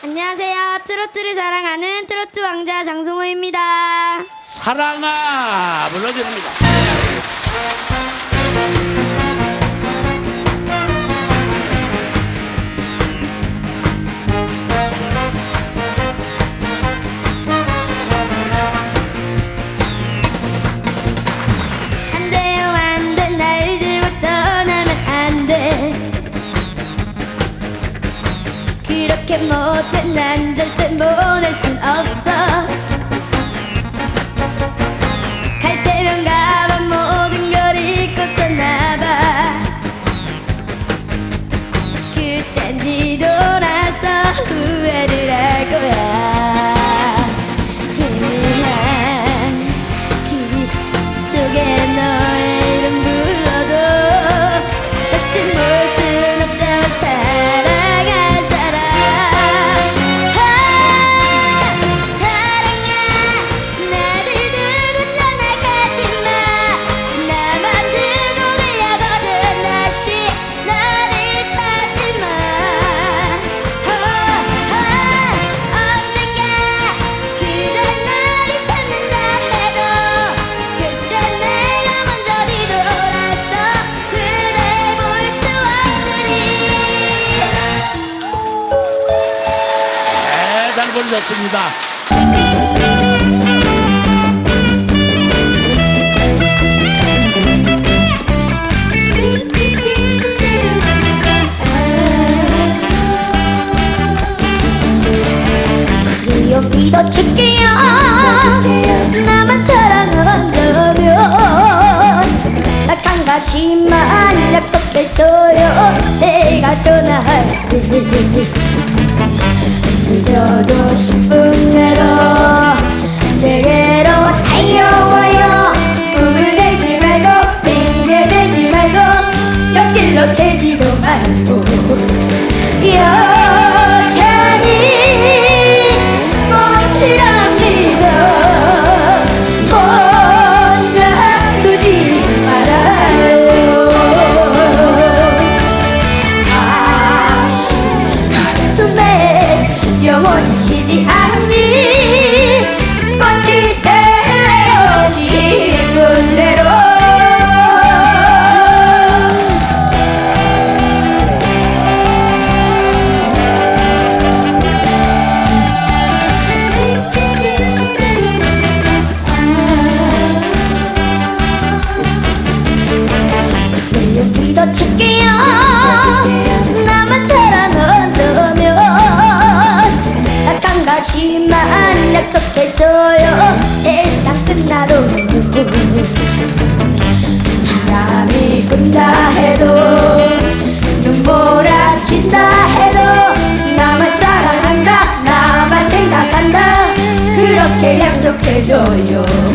안녕하세요. 트로트를 사랑하는 트로트 왕자 장송호입니다. 사랑아 불러드립니다. 못해 난 절대 보낼 순 없어. 전 속해줘요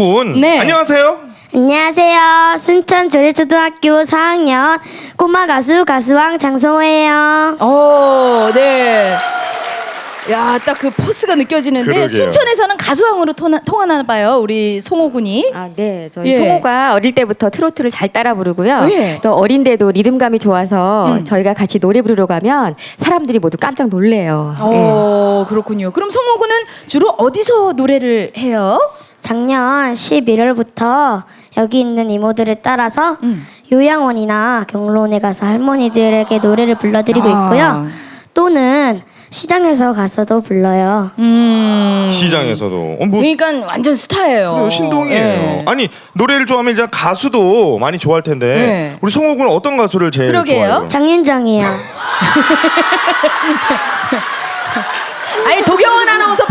송호군. 네. 안녕하세요. 안녕하세요. 순천 조리초등학교 4학년 꼬마 가수 가수왕 장성호예요. 오, 네. 야, 딱 그 포스가 느껴지는데 그러게요. 순천에서는 가수왕으로 통하, 통하나 봐요. 우리 송호 군이. 아, 네. 저희 예. 송호가 어릴 때부터 트로트를 잘 따라 부르고요. 예. 또 어린데도 리듬감이 좋아서 음. 저희가 같이 노래 부르러 가면 사람들이 모두 깜짝 놀래요. 예. 오, 그렇군요. 그럼 송호 군은 주로 어디서 노래를 해요? 작년 11월부터 여기 있는 이모들을 따라서 음. 요양원이나 경로원에 가서 할머니들에게 노래를 불러드리고 아. 있고요. 또는 시장에서 가서도 불러요. 음. 시장에서도. 어, 뭐 그러니까 완전 스타예요. 그래요, 신동이에요. 예. 아니 노래를 좋아하면 이제 가수도 많이 좋아할 텐데 네. 우리 성호 군은 어떤 가수를 제일 그러게요. 좋아해요? 장윤정이요. 아니 도경원 아나운서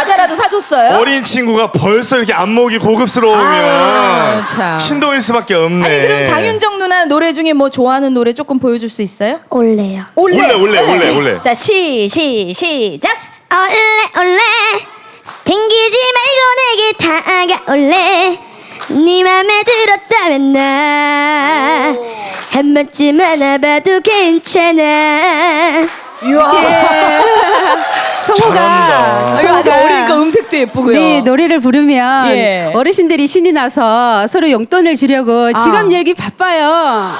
과자라도 사줬어요? 어린 친구가 벌써 이렇게 안목이 고급스러우면 아, 참. 신동일 수밖에 없네. 아니 그럼 장윤정 누나 노래 중에 뭐 좋아하는 노래 조금 보여줄 수 있어요? 올래요. 올래 올래 올래 올래. 자시 시 시작. 올래 올래 튕기지 말고 내게 다가올래 네 맘에 들었다면 나 한 번쯤 안아봐도 괜찮아 이야. 성우가 잘한다. 아주 아주 어리니까 음색도 예쁘고요. 네 노래를 부르면 예. 어르신들이 신이 나서 서로 용돈을 주려고 지갑 아. 열기 바빠요.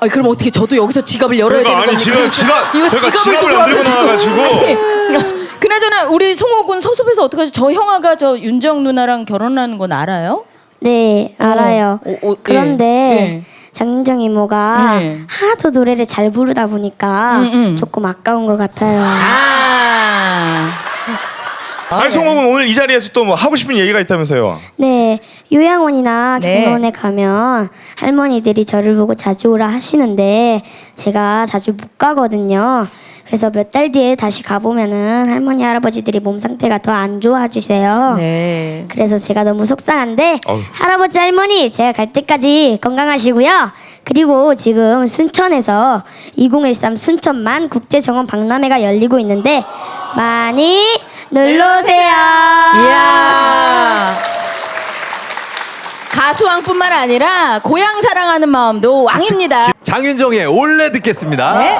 아니 그럼 어떻게 저도 여기서 지갑을 열어야 그러니까 되는 아니 겁니까? 지금 지갑 이거 그러니까 지갑을 지갑을 안 들고 나와가지고 아니, 그나저나 우리 송호군 서숲에서 어떡하지? 저 형아가 저 윤정 누나랑 결혼하는 건 알아요? 네 알아요 어, 어, 예, 그런데 예. 장윤정 이모가 예. 하도 노래를 잘 부르다 보니까 음, 음. 조금 아까운 것 같아요 아. 아니 성호 군 오늘 이 자리에서 또 뭐 하고 싶은 얘기가 있다면서요? 네, 요양원이나 네. 개원에 가면 할머니들이 저를 보고 자주 오라 하시는데 제가 자주 못 가거든요. 그래서 몇 달 뒤에 다시 가보면은 할머니 할아버지들이 몸 상태가 더 안 좋아지세요. 네. 그래서 제가 너무 속상한데 어휴. 할아버지 할머니 제가 갈 때까지 건강하시고요. 그리고 지금 순천에서 2013 순천만 국제정원 박람회가 열리고 있는데 많이 놀러 오세요. 이야. 가수왕뿐만 아니라 고향 사랑하는 마음도 왕입니다. 장윤정의 올레 듣겠습니다. 네.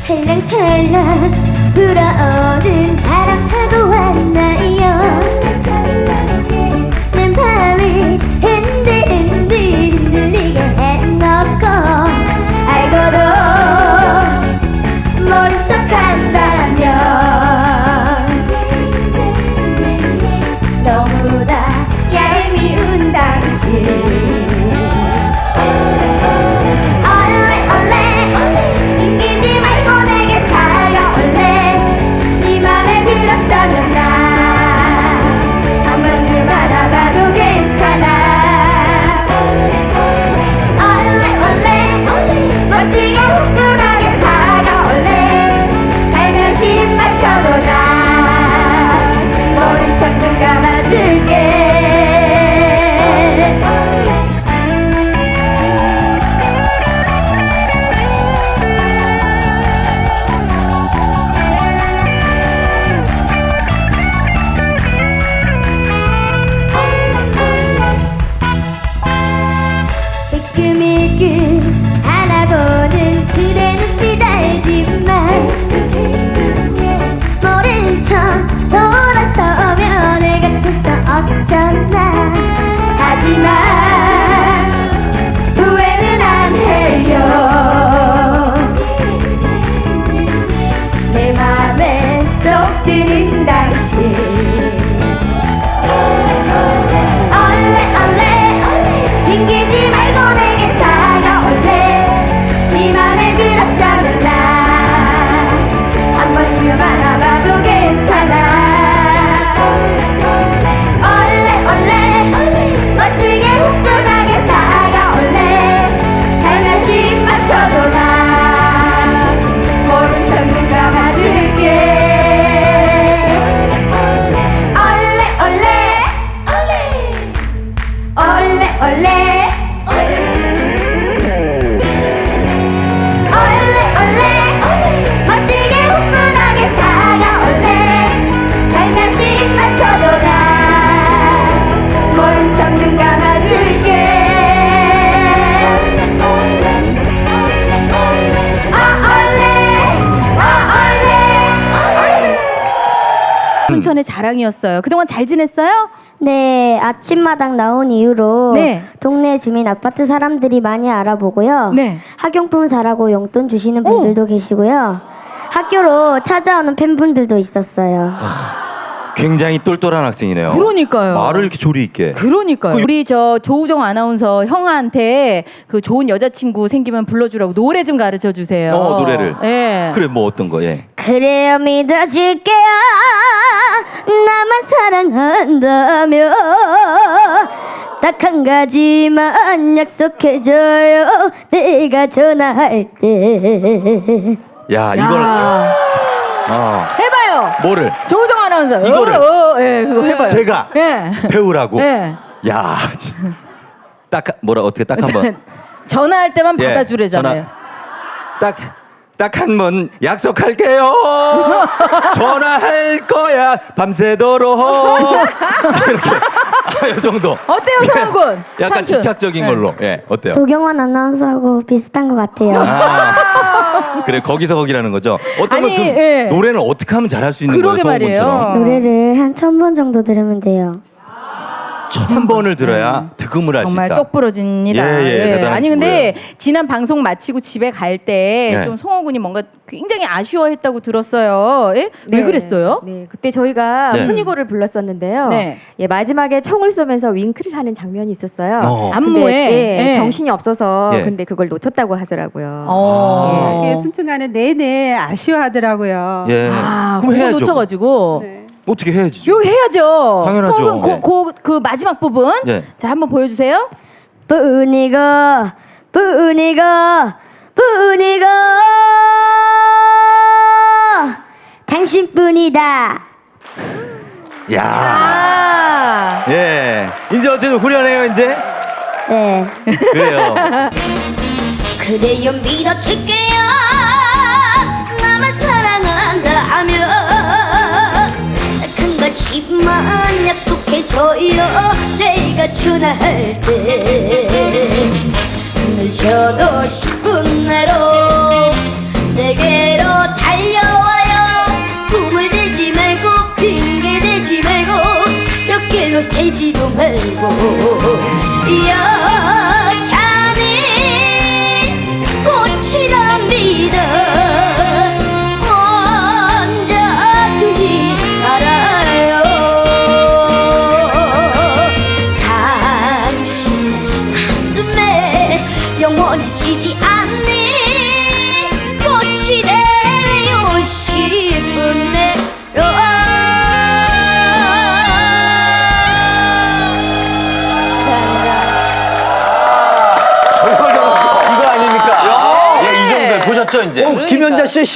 살랑살랑 불어오는 순천의 자랑이었어요. 그동안 잘 지냈어요? 네, 아침마당 나온 이후로 네. 동네 주민 아파트 사람들이 많이 알아보고요. 네. 학용품 사라고 용돈 주시는 분들도 계시고요. 학교로 찾아오는 팬분들도 있었어요. 굉장히 똘똘한 학생이네요. 그러니까요. 말을 이렇게 조리 있게. 그러니까요. 우리 저 조우정 아나운서 형한테 그 좋은 여자친구 생기면 불러주라고 노래 좀 가르쳐 주세요. 어, 노래를. 예. 그래 뭐 어떤 거 예. 그래요 믿어줄게요 나만 사랑한다며 딱 한 가지만 약속해줘요 내가 전화할 때 야 이걸 야. 어 해봐요. 뭐를 조우정 아나운서. 이거를. 어, 어, 예, 그거 해봐요. 제가 예. 배우라고. 예. 야. 진- 딱 뭐라 어떻게 딱 한번 전화할 때만 예, 받아주래잖아요. 딱 딱 한 번 약속할게요. 전화할 거야 밤새도록 이렇게 아, 이 정도. 어때요, 성훈군? 약간 삼촌. 집착적인 네. 걸로. 예, 어때요? 도경원 아나운서하고 비슷한 것 같아요 아, 그래 거기서 거기라는 거죠. 어떤 아니, 건 그 예. 노래는 어떻게 하면 잘할 수 있는 그러게 거예요, 성우분처럼? 말이에요. 노래를 한 천 번 정도 들으면 돼요 천 번을 들어야 득음을 할수 정말 있다. 똑부러집니다. 예, 예, 대단한 아니 근데 친구예요. 지난 방송 마치고 집에 갈 때 네. 좀 송호군이 뭔가 굉장히 아쉬워했다고 들었어요. 예? 왜 네, 그랬어요? 네, 그때 저희가 네. 푸니고를 불렀었는데요. 네. 예, 마지막에 총을 쏘면서 윙크를 하는 장면이 있었어요. 어. 안무에? 예, 예. 정신이 없어서 예. 근데 그걸 놓쳤다고 하더라고요. 어. 이게 순천가는 내내 아쉬워하더라고요. 예. 아, 그거 해야죠. 놓쳐가지고 네. 어떻게 해야지? 이거 해야죠. 당연하죠. 송호군 예. 그, 그, 그 마지막 부분 예. 자 한번 보여주세요. 뿐이고 뿐이고 뿐이고 당신뿐이다 야. 아 예. 이제 어쨌든 후련해요, 이제? 네 그래요. 그래요 믿어줄게요 큰 가지만 약속해줘요. 내가 전화할 때 늦어도 10분 내로 내게로 달려와요. 꿈을 대지 말고 핑계 대지 말고 옆길로 새지도 말고. 여자는 꽃이랍니다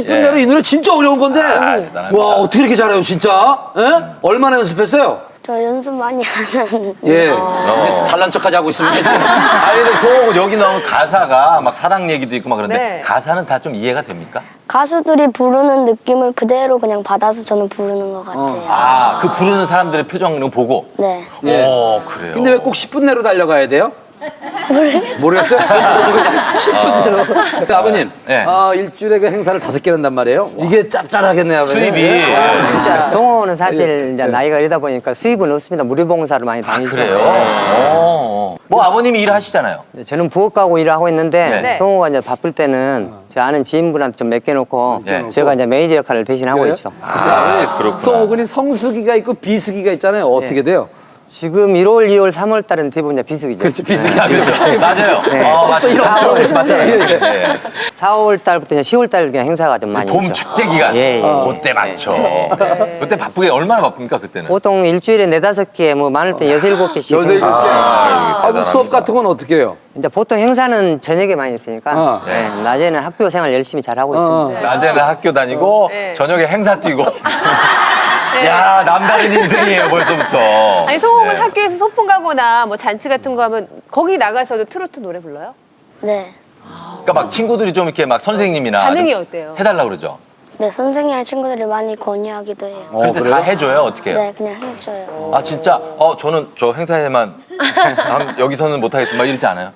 10분 내로 이 노래 진짜 어려운 건데. 대단합니다. 와, 어떻게 이렇게 잘해요, 진짜? 예? 얼마나 연습했어요? 저 연습 많이 하는 예. 잘난 척하지 하고 있습니다, 지금. 아니 근데 소옥은 여기 나오는 가사가 막 사랑 얘기도 있고 막 그런데 네. 가사는 다 좀 이해가 됩니까? 가수들이 부르는 느낌을 그대로 그냥 받아서 저는 부르는 것 같아요. 아, 그 부르는 사람들의 표정을 보고. 네. 오, 그래요. 근데 왜 꼭 10분 내로 달려가야 돼요? 모르겠어요. 10분 내로. 근데 아버님, 네. 아, 일주일에 그 행사를 다섯 개 한단 말이에요. 이게 짭짤하겠네요, 아버님. 수입이. 예. 아, 진짜. 송어는 사실 이제 나이가 이르다 보니까 수입은 없습니다. 무료봉사를 많이 아, 다니죠. 그래요? 어. 뭐 아버님이 일하시잖아요. 네. 저는 부엌 가고 일을 하고 있는데 네. 송어가 이제 바쁠 때는 제 아는 지인분한테 좀 맡겨놓고 네. 제가 이제 매니저 역할을 대신 하고 있죠. 아, 그렇구나. 송호근이 성수기가 있고 비수기가 있잖아요. 어떻게 돼요? 지금 1월, 2월, 3월 달은 대부분 비수기죠. 그렇죠, 비수기. 아, 그렇죠. 맞아요. 네. 어, 맞아요. 소옥 씨 맞잖아요. 네. 4월 달부터 이제 10월 달 그냥 행사가 좀 많이 봄 있죠. 축제 기간. 예, 예. 그때 많죠. 그때 바쁘게 얼마나 바쁩니까 그때는? 보통 일주일에 네다섯 개, 뭐 많을 때 여섯 일곱 개씩. 여섯 일곱 개. 아, 아, 그 수업 같은 건 어떻게 해요? 이제 보통 행사는 저녁에 많이 있으니까 어. 네, 낮에는 학교 생활 열심히 잘 하고 어. 있습니다. 낮에는 학교 다니고 저녁에 행사 뛰고. 야 남다른 인생이에요 벌써부터. 아니 성욱은 네. 학교에서 소풍 가거나 뭐 잔치 같은 거 하면 거기 나가서도 트로트 노래 불러요? 네. 그러니까 막 친구들이 좀 이렇게 막 선생님이나 반응이 좀 어때요? 해달라 그러죠. 네, 선생님 할 친구들이 많이 권유하기도 해요. 어, 그럴 때다 해줘요 어떻게? 네, 그냥 해줘요. 아 진짜 어 저는 저 행사에만 한- 여기서는 못 하겠어 막 이러지 않아요?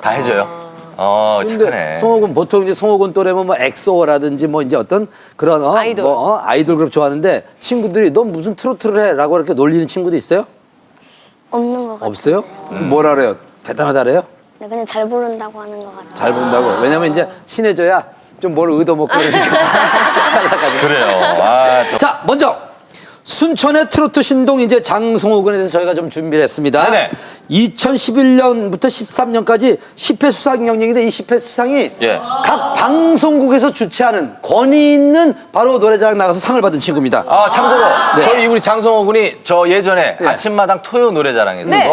다 해줘요. 어 착하네. 근데 송호근 보통 이제 송호근 또래면 뭐 엑소라든지 뭐 이제 어떤 그런 어, 아이돌. 뭐, 어, 아이돌 그룹 좋아하는데 친구들이 너 무슨 트로트를 해라고 이렇게 놀리는 친구도 있어요? 없는 것 같아요. 없어요? 뭐라 그래요? 대단하다래요? 네, 그냥 잘 부른다고 하는 것 같아요. 잘 부른다고. 왜냐면 이제 친해져야 좀 뭘 얻어먹고 그러니까. 잘나가지고. 그래요. 아, 저... 자, 먼저 순천의 트로트 신동 이제 장성호군에 대해서 저희가 좀 준비를 했습니다. 네네. 2011년부터 13년까지 10회 수상 경력인데 이 10회 수상이 예. 각 방송국에서 주최하는 권위 있는 바로 노래자랑 나가서 상을 받은 친구입니다. 아 참고로 네. 저희 우리 장성호 군이 저 예전에 아침마당 토요 노래자랑에서 네.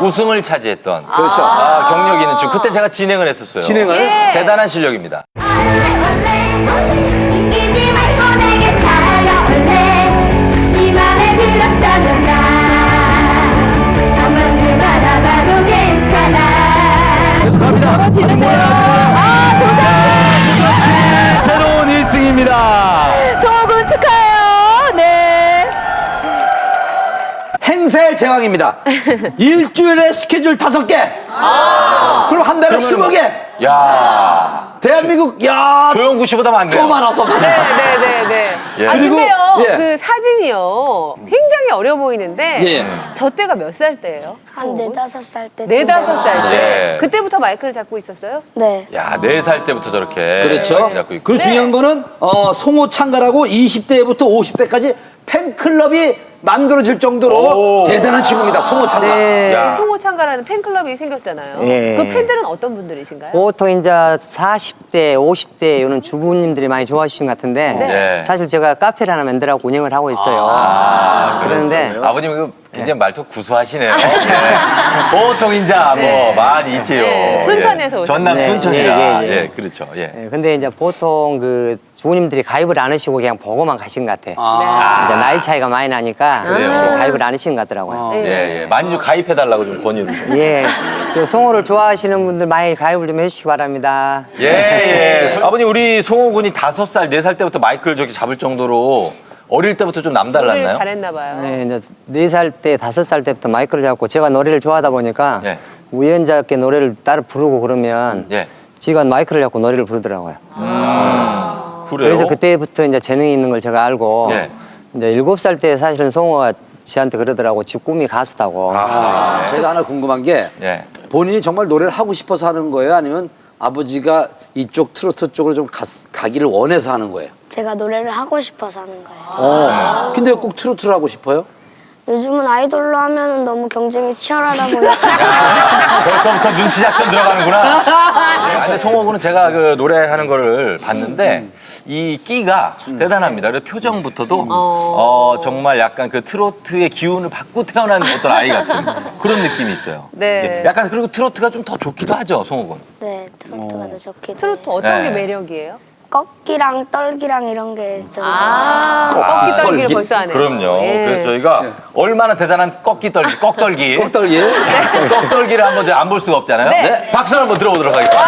우승을 차지했던 그렇죠. 아, 경력 있는 친구 그때 제가 진행을 했었어요. 진행을? 예. 대단한 실력입니다. 행사의 제왕입니다. 일주일에 스케줄 다섯 개. 그럼 한 달에 스무 개. 야 대한민국 야 조영구 씨보다 많네요. 더 많아 더 많아. 네네네 네. 예. 아 그리고, 근데요 예. 그 사진이요 굉장히 어려 보이는데 예. 저 때가 몇 살 때예요? 한 네다섯 살 때. 네 다섯 살 때. 네. 그때부터 마이크를 잡고 있었어요? 네. 야, 네 살 때부터 저렇게 그렇죠. 마이크 잡고 있고. 그리고 중요한 거는 어, 송호 창가라고 20대부터 50대까지 팬클럽이 만들어질 정도로 오. 대단한 친구입니다. 송호 창가. 네. 야. 송호 창가라는 팬클럽이 생겼잖아요. 예. 그 팬들은 어떤 분들이신가요? 보통 이제 40대, 50대 이런 주부님들이 많이 좋아하시는 것 같은데 네. 사실 제가 카페를 하나 만들어갖고 운영을 하고 있어요. 아, 그런데 아버님 그 굉장히 말투 구수하시네요. 네. 보통 인자 뭐 많이 있지요. 네, 순천에서 오셨- 전남 네, 순천이라. 예, 예, 예, 예. 그렇죠. 예. 예, 근데 이제 보통 그 주부님들이 가입을 안 하시고 그냥 보고만 가신 것 같아. 아. 이제 나이 차이가 많이 나니까 그래요? 가입을 안 하시는 것 같더라고요. 예, 예. 많이 좀 가입해 달라고 좀 권유를 좀. 예, 저 송호를 좋아하시는 분들 많이 가입을 좀 해주시기 바랍니다. 예, 예. 아버님 우리 송호 군이 다섯 살, 네 살 때부터 마이크를 저기 잡을 정도로 어릴 때부터 좀 노래를 남달랐나요? 잘했나 봐요. 네, 이제 네살 때, 다섯 살 때부터 마이크를 잡고 제가 노래를 좋아하다 보니까 예. 우연찮게 노래를 따로 부르고 그러면 예. 지가 마이크를 잡고 노래를 부르더라고요. 그래요? 그래서 그때부터 이제 재능이 있는 걸 제가 알고 예. 이제 일곱 살 때 사실은 송호가 지한테 그러더라고 집 꿈이 가수다고. 아, 제가 하나 궁금한 게 예. 본인이 정말 노래를 하고 싶어서 하는 거예요? 아니면 아버지가 이쪽 트로트 쪽으로 좀 가, 가기를 원해서 하는 거예요? 제가 노래를 하고 싶어서 하는 거예요. 어. 근데 꼭 트로트를 하고 싶어요? 요즘은 아이돌로 하면 너무 경쟁이 치열하다 보니까 벌써부터 눈치 작전 들어가는구나. 예, 근데 송호 군은 제가 그 노래하는 거를 봤는데 이 끼가 대단합니다. 그래서 표정부터도 어, 정말 약간 그 트로트의 기운을 받고 태어난 어떤 아이 같은 그런 느낌이 있어요. 네. 예, 약간 그리고 트로트가 좀 더 좋기도 하죠, 군. 네 트로트가 더 좋기도 트로트 해요. 어떤 네. 게 매력이에요? 꺾기랑 떨기랑 이런 게좀 아, 꺾기 떨기를 떨기. 벌써 하네요. 그럼요. 예. 그래서 저희가 얼마나 대단한 꺾기 떨기, 꺽떨기. 꺽떨기. 꺽떨기를 한번 안 볼 수가 없잖아요. 네. 박수 한번 들어보도록 하겠습니다.